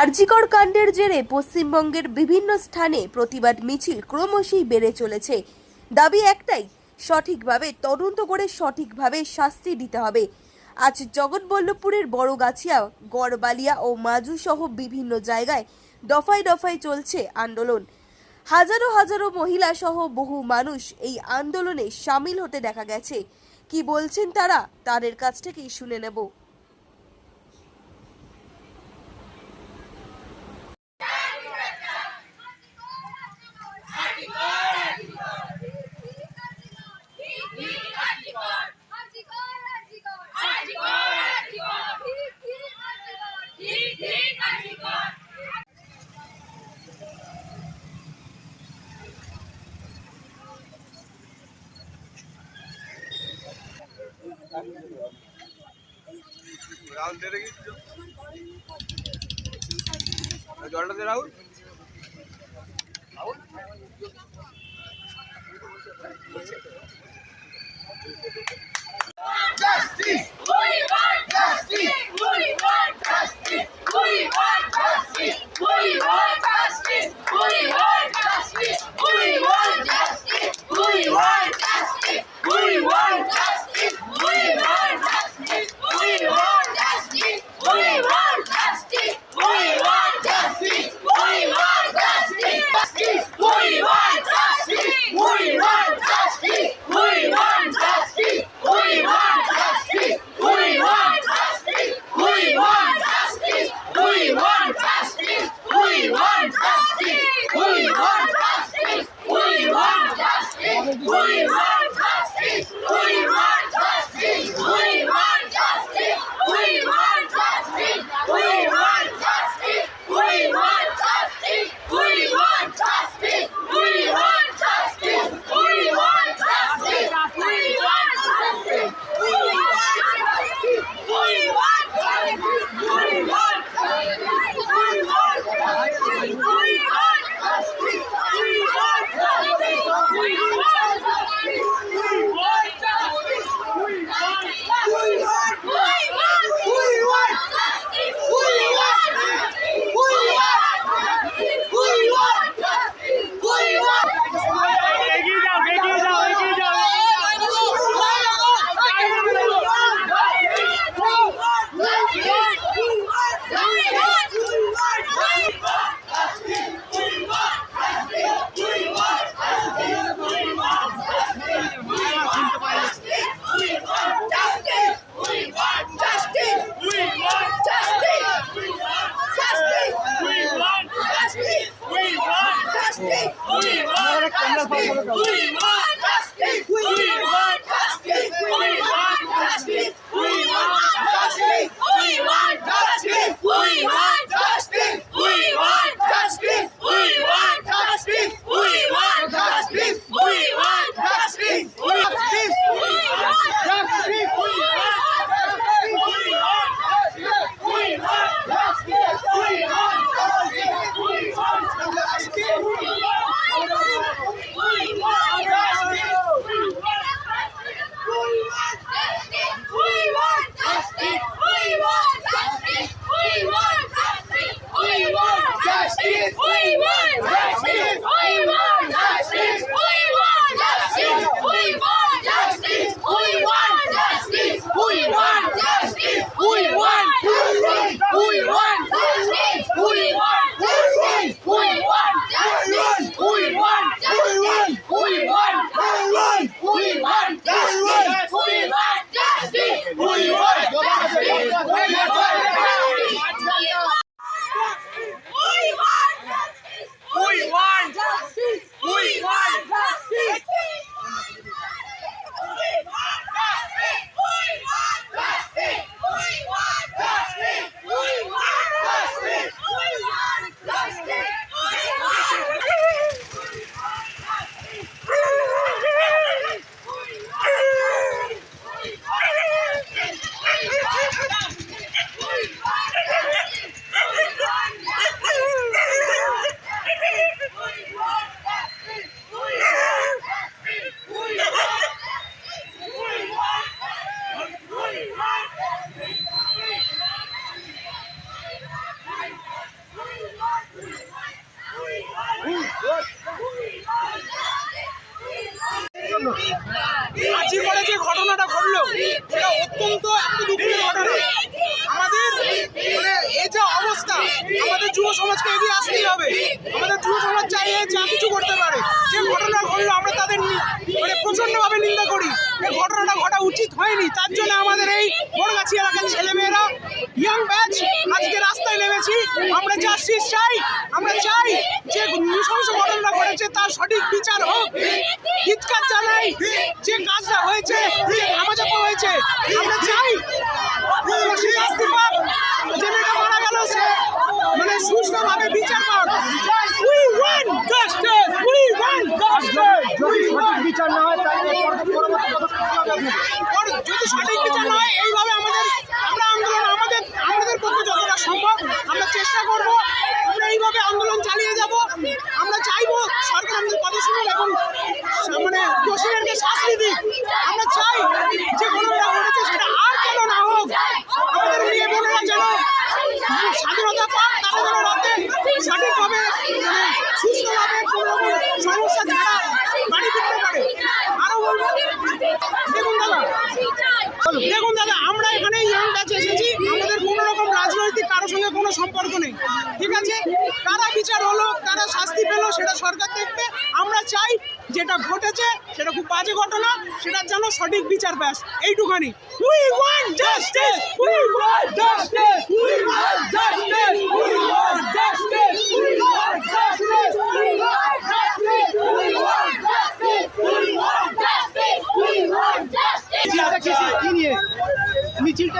আরজিকর কাণ্ডের জেরে পশ্চিমবঙ্গের বিভিন্ন স্থানে প্রতিবাদ মিছিল ক্রমশই বেড়ে চলেছে। দাবি একটাই, সঠিকভাবে তদন্ত করে সঠিকভাবে শাস্তি দিতে হবে। আজ জগৎবল্লভপুরের বড়গাছিয়া, গড়বালিয়া ও মাজু সহ বিভিন্ন জায়গায় দফায় দফায় চলছে আন্দোলন। হাজারো হাজারো মহিলা সহ বহু মানুষ এই আন্দোলনে সামিল হতে দেখা গেছে। কি বলছেন তারা, তাদের কাছ থেকেই শুনে নেব। চাল দিয়ে রেখেছি জলটা দে Rahul Justice! We want justice! We want justice! We want justice! We want justice! We want justice! We want justice! We want justice! We want justice! করতে পারে। যে ঘটনা ঘটলো, আমরা তাদের মানে প্রচণ্ডভাবে নিন্দা করি। এই ঘটনাটা ঘটা উচিত হয়নি। তার জন্য আমাদের এই বড়গাছি এলাকার ছেলেমেয়েরা ইয়াং ব্যাচ আজকে রাস্তায় নেমেছি। আমরা যা জাস্টিস চাই, আমরা চাই যে নৃশংস ঘটনা ঘটেছে, তার সঠিক বিচার হোক। চিৎকার জানাই যে কাজটা হয়েছে, যে ধামাচাপা হয়েছে। আমরা চাই শাস্তি পাক, যে মেয়েটা মারা গেল, সে মানে সুষ্ঠুভাবে বিচার পাক we want justice we want justice we want বিচার না হয় তাহলে পরবর্তী পদক্ষেপ কি হবে? আর যদি সঠিক বিচার না হয় এইভাবে আমাদের আমরা আন্দোলন আমাদের আমাদের পক্ষে যতটা সম্ভব আমরা চেষ্টা করব আমরা এইভাবে আন্দোলন চালিয়ে যাব আমরা চাইব সরকার আমাদের কথা শুনুন এবং সা- মানে দোষীদেরকে শাস্তি দিক আমরা চাই যে ঘটনাটা ঘটেছে সেটা আর যেন না হোক আমাদের মেয়ে বোনেরা যেন স্বাধীনতা পাক তারা যেন রাতে সঠিকভাবে মানে কোনো সমস্যা ছাড়া বাড়ি ফিরতে পারে। আরও বলব, দেখুন দাদা দেখুন দাদা, আমরা এখানে ইয়াং ব্যাচ এসেছি। আমাদের কোনো রকম রাজনৈতিক, কারোর সঙ্গে কোনো সম্পর্ক নেই। ঠিক আছে? কারা বিচার হলো, কারা শাস্তি পেল, সেটা সরকার দেখবে। আমরা চাই যেটা ঘটেছে, সেটা খুব বাজে ঘটনা সেটার যেন সঠিক বিচার ব্যাস এইটুখানি। We want justice we want justice we want justice we want justice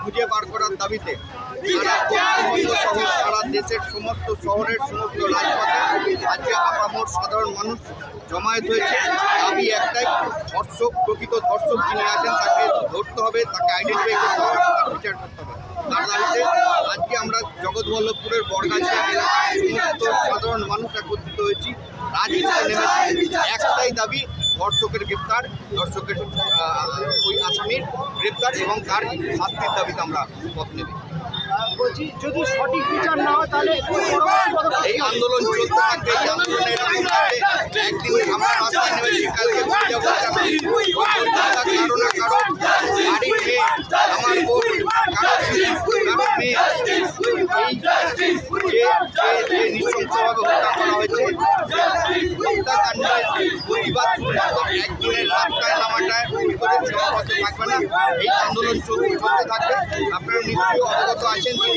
খুঁজে বার করার দাবিতে সারা দেশের সমস্ত শহরের সমস্ত রাজপথে আজকে আপামর সাধারণ মানুষ জমায়েত হয়েছে। দাবি একটাই, ধর্ষক, প্রকৃত ধর্ষক যিনি আছেন তাকে ধরতে হবে, তাকে আইডেন্টিফাই করতে হবে, তার বিচার করতে হবে। তার দাবিতে আজকে আমরা জগৎবল্লভপুরের বরগাছিয়া এলাকার সমস্ত সাধারণ মানুষ একত্রিত হয়েছি। রাজনীতিতে নেমেছি। একটাই দাবি ধর্ষকের গ্রেপ্তার ধর্ষকের ওই আসামির গ্রেপ্তার এবং তার শাস্তির দাবিতে আমরা পথ নেবে বলছি যদি সঠিক বিচার না হয় তাহলে এই আন্দোলন চলতে থাকবে এই আন্দোলন এরকম থাকবে একদিন আমরা রাস্তায় নেমেছি কালকে ঘুরে যাব কারও না কারও মেয়ে আমার বোন কারও কারও মেয়ে যে যে হত্যা করা হয়েছে প্রতিবাদ একদিনের রাস্তায় নামাটায় বিপদের সীমাবদ্ধ থাকবে না এই আন্দোলন চলতে থাকবে আপনারা নিশ্চয়ই অবগত আছেন যে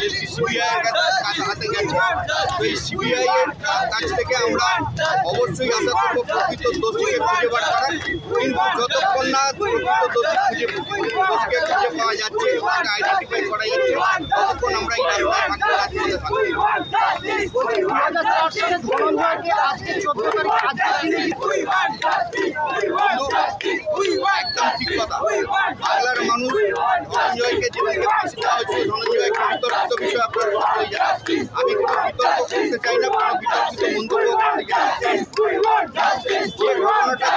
যে সিবিআইয়ের কাছে হাতে গেছে তো এই সিবিআই এর কাছ থেকে আমরা অবশ্যই আশা করব প্রকৃত দোষীকে খুঁজে বার করার কিন্তু যতক্ষণ না প্রকৃত দোষী খুঁজে দোষীকে খুঁজে পাওয়া যাচ্ছে তাকে আইডেন্টিফাই করা যাচ্ছে ততক্ষণ আমরা এই রাস্তায় থাকব রাজপথে থাকব ধনঞ্জয়কে আজকে বাংলার মানুষ ধনঞ্জয়কে যেদিকে ফাঁসি হচ্ছে ধনঞ্জয়কে বিষয় আপনারা আমি কোনো বিতর্ক চাই না, কোনো বিতর্কিত মন্তব্য করতে চাই। যে ঘটনাটা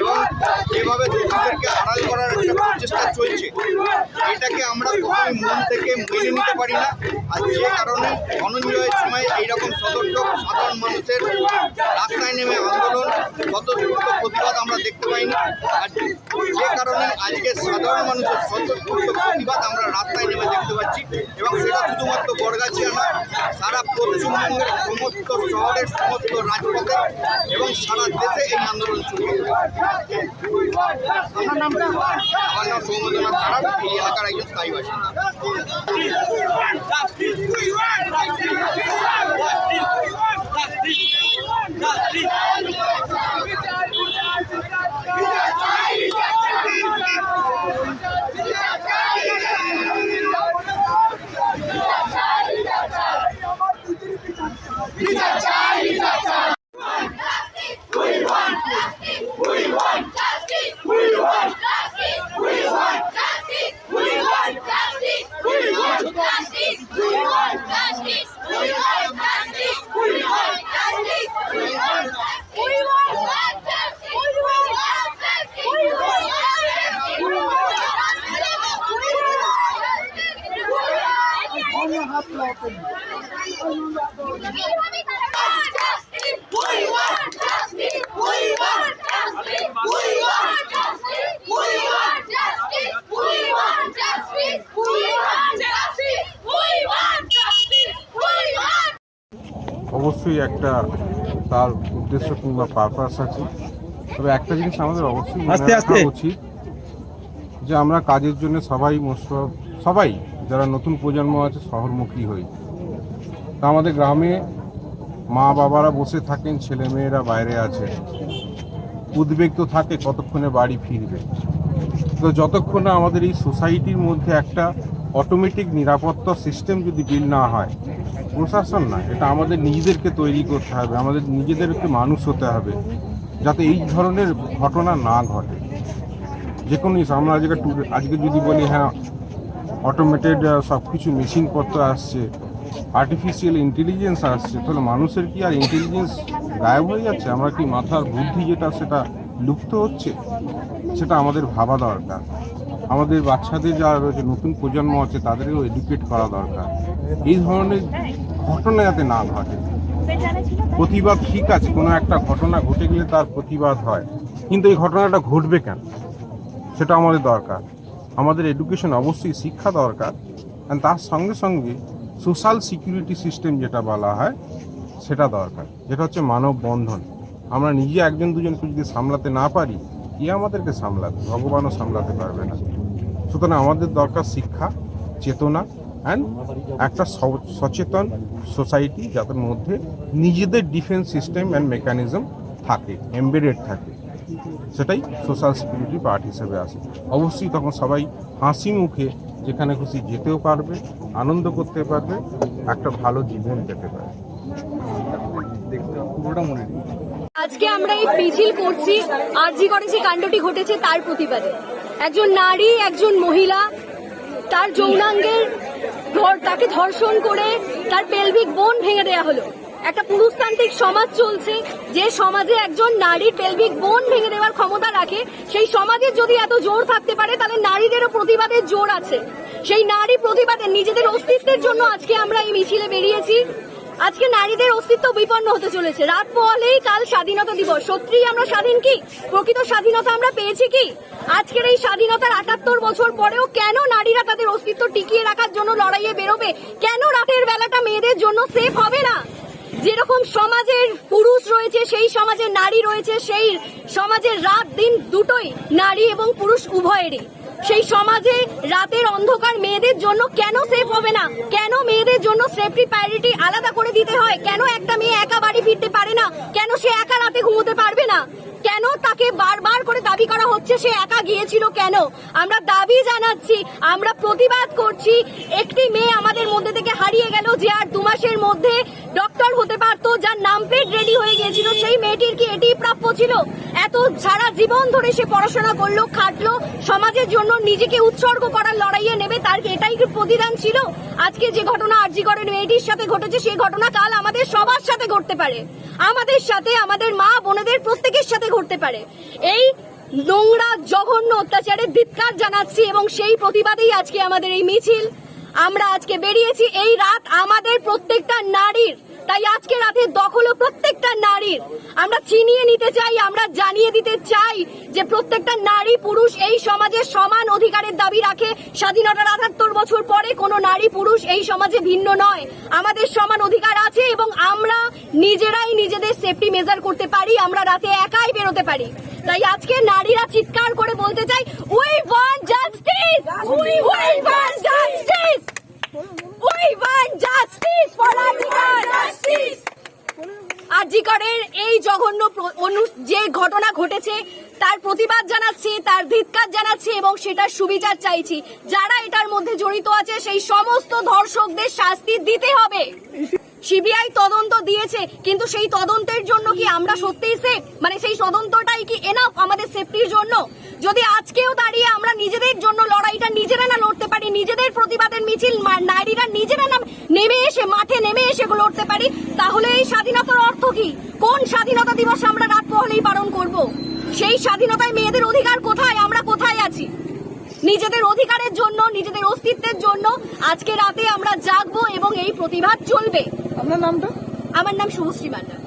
এবং যেভাবে দোষীদেরকে আড়াল করার একটা প্রচেষ্টা চলছে, এটাকে আমরা কখনোই মন থেকে মেনে নিতে পারি না আর যে কারণে ধনঞ্জয়ের সময় এইরকম সতর্ক সাধারণ মানুষের রাস্তায় নেমে আন্দোলন স্বতঃস্ফূর্ত প্রতিবাদ আমরা দেখতে পাইনি। আর যে কারণে আজকে সাধারণ মানুষের স্বতঃস্ফূর্ত প্রতিবাদ আমরা রাস্তায় নেমে দেখতে পাচ্ছি। এবং সেটা শুধুমাত্র বরগাছিয়া না সারা পশ্চিমবঙ্গের সমস্ত শহরের সমস্ত রাজপথে এবং সারা দেশে এই আন্দোলন চলবে আপনার নামটা আমার নাম সৌমদনাথ খারাপ এই এলাকার একজন স্থায়ী বাসিন্দা। অবশ্যই একটা তার উদ্দেশ্য কিংবা পারপাস আছে। তবে একটা জিনিস আমাদের অবশ্যই রাখা উচিত যে আমরা কাজের জন্য সবাই মোস্ট সবাই যারা নতুন প্রজন্ম আছে শহরমুখী হই। তা আমাদের গ্রামে মা বাবারা বসে থাকেন ছেলে মেয়েরা বাইরে আছে। উদ্বেগ তো থাকে কতক্ষণে বাড়ি ফিরবে। তো যতক্ষণ না আমাদের এই সোসাইটির মধ্যে একটা অটোমেটিক নিরাপত্তা সিস্টেম যদি বিল না হয় প্রশাসন না, এটা আমাদের নিজেদেরকে তৈরি করতে হবে, আমাদের নিজেদেরকে মানুষ হতে হবে, যাতে এই ধরনের ঘটনা না ঘটে। যে কোনো আমরা আজকে আজকে যদি বলি হ্যাঁ অটোমেটেড সব কিছু মেশিনপত্র আসছে আর্টিফিশিয়াল ইন্টেলিজেন্স আসছে, তাহলে মানুষের কি আর ইন্টেলিজেন্স গায়েব হয়ে যাচ্ছে? আমরা কি মাথার বুদ্ধি যেটা, সেটা লুপ্ত হচ্ছে? সেটা আমাদের ভাবা দরকার। আমাদের বাচ্চাদের যারা রয়েছে, নতুন প্রজন্ম আছে, তাদেরকেও এডুকেট করা দরকার। এই ধরনের ঘটনা যাতে না ঘটে। প্রতিবাদ ঠিক আছে, কোনো একটা ঘটনা ঘটে গেলে তার প্রতিবাদ হয়। কিন্তু এই ঘটনাটা ঘটবে কেন? সেটা আমাদের দরকার। আমাদের এডুকেশন অবশ্যই শিক্ষা দরকার। আর তার সঙ্গে সঙ্গে সোশ্যাল সিকিউরিটি সিস্টেম যেটা বলা হয়, সেটা দরকার। যেটা হচ্ছে মানব বন্ধন। আমরা নিজে একজন দুজনকে যদি সামলাতে না পারি, কে আমাদেরকে সামলাবে? ভগবানও সামলাতে পারবে না। সুতরাং আমাদের দরকার শিক্ষা, চেতনা অ্যান্ড একটা সচেতন সোসাইটি যাদের মধ্যে নিজেদের ডিফেন্স সিস্টেম অ্যান্ড মেকানিজম থাকে এমবেডেড থাকে। সেটাই সোশ্যাল সিকিউরিটি পার্ট হিসেবে আসে। অবশ্যই তখন সবাই হাসি মুখে যেখানে খুশি যেতেও পারবে, আনন্দ করতে পারবে, একটা ভালো জীবন পেতে পারবে। আজকে আমরা এই মিছিল করছি আরজি করে যে কাণ্ডটি ঘটেছে তার প্রতিবাদে। একজন নারী, একজন মহিলা, তার যৌনাঙ্গের তাকে ধর্ষণ করে তার পেলভিক বোন ভেঙে দেওয়া হলো। একটা পুরুষতান্ত্রিক সমাজ চলছে, যে সমাজে একজন নারী পেলভিক বোন ভেঙে দেওয়ার ক্ষমতা রাখে, সেই সমাজের যদি এত জোর থাকতে পারে, তাহলে নারীদেরও প্রতিবাদের জোর আছে। সেই নারী প্রতিবাদের নিজেদের অস্তিত্বের জন্য আজকে আমরা এই মিছিলে বেরিয়েছি। আজকে নারীদের অস্তিত্ব বিপন্ন হতে চলেছে। রাত পোহালেই কাল স্বাধীনতা দিবস। সত্যিই আমরা স্বাধীন কি? প্রকৃত স্বাধীনতা আমরা পেয়েছি কি? আজকের এই স্বাধীনতার আটাত্তর বছর পরেও কেন নারীরা তাদের অস্তিত্ব টিকিয়ে রাখার জন্য লড়াইয়ে বেরোবে? কেন রাতের বেলাটা মেয়েদের জন্য সেফ হবে না? যেরকম সমাজের পুরুষ রয়েছে, সেই সমাজের নারী রয়েছে, সেই সমাজের রাত দিন দুটোই নারী এবং পুরুষ উভয়েরই। সেই সমাজে রাতের অন্ধকার মেয়েদের জন্য কেন সেফ হবে না? কেন মেয়েদের জন্য সেফটি প্রায়োরিটি আলাদা করে দিতে হয়? কেন একটা মেয়ে একা বাড়ি ফিরতে পারে না? কেন সে একা রাতে ঘুমোতে পারবে না? কেন তাকে বারবার করে দাবি করা হচ্ছে? সে একা গিয়েছিল কেন? আমরা দাবি জানাচ্ছি, আমরা প্রতিবাদ করছি। একটি মেয়ে আমাদের মধ্যে থেকে হারিয়ে গেল যে আর দু মাসের মধ্যে ডক্টর হতে পারতো, যার নাম প্লেট রেডি হয়ে গিয়েছিল। সেই মেয়েটির কি এটি প্রাপ্য ছিল? এত সারা জীবন ধরে সে পড়াশোনা করল, খাটলো, সমাজের জন্য নিজেকে উৎসর্গ করার লড়াইয়ে নেবে, তার এটাই কি প্রতিদান ছিল? আজকে যে ঘটনা আরজি করেন, মেয়েটির সাথে ঘটেছে সেই ঘটনা কাল আমাদের সবার সাথে ঘটতে পারে। আমাদের সাথে, আমাদের মা বোনেদের প্রত্যেকের সাথে ঘটতে পারে। এই নোংরা, জঘন্য অত্যাচারের ধিৎকার জানাচ্ছি এবং সেই প্রতিবাদেই আজকে আমাদের এই মিছিল। আমরা আজকে বেরিয়েছি। এই রাত আমাদের প্রত্যেকটা নারীর তাই আজকে রাতের দখল প্রত্যেকটা নারীর। আমরা চিনিয়ে নিতে চাই, আমরা জানিয়ে দিতে চাই যে প্রত্যেকটা নারী, পুরুষ এই সমাজে সমান অধিকারের দাবি রাখে। স্বাধীনতার আটাত্তর বছর পরে কোনো নারী, পুরুষ এই সমাজে ভিন্ন নয়। আমাদের সমান অধিকার আছে এবং আমরা নিজেরাই নিজেদের সেফটি মেজার করতে পারি, আমরা রাতে একাই বেরোতে পারি। তাই আজকে নারীরা চিৎকার করে বলতে চাই we want justice we want justice we want justice for RG Kar justice এই জঘন্য যে ঘটনা ঘটেছে, তার প্রতিবাদ জানাচ্ছি, তার ধিৎকার জানাচ্ছি এবং সেটার সুবিচার চাইছি। যারা এটার মধ্যে জড়িত আছে, সেই সমস্ত ধর্ষকদের শাস্তি দিতে হবে। সিবিআই তদন্ত দিয়েছে, কিন্তু সেই তদন্তের জন্য কি আমরা সত্যিই সেফ মানে সেই তদন্তটাই কি এনাফ আমাদের সেফটির জন্য? যদি আজকেও দাঁড়িয়ে আমরা নিজেদের জন্য লড়াইটা নিজেরা না লড়তে পারি নিজেদের প্রতিবাদের মিছিল নারীরা নিজেরা না নেমে এসে মাঠে নেমে এসে লড়তে পারি তাহলে এই স্বাধীনতার অর্থ কি? কোন স্বাধীনতা দিবস আমরা রাত পহলেই পালন করব? সেই স্বাধীনতায় মেয়েদের অধিকার কোথায়? আমরা কোথায় আছি? নিজেদের অধিকারের জন্য নিজেদের অস্তিত্বের জন্য আজকে রাতে আমরা জাগবো এবং এই প্রতিবাদ চলবে। আপনার নামটা? আমার নাম শুভশ্রী মান্ডা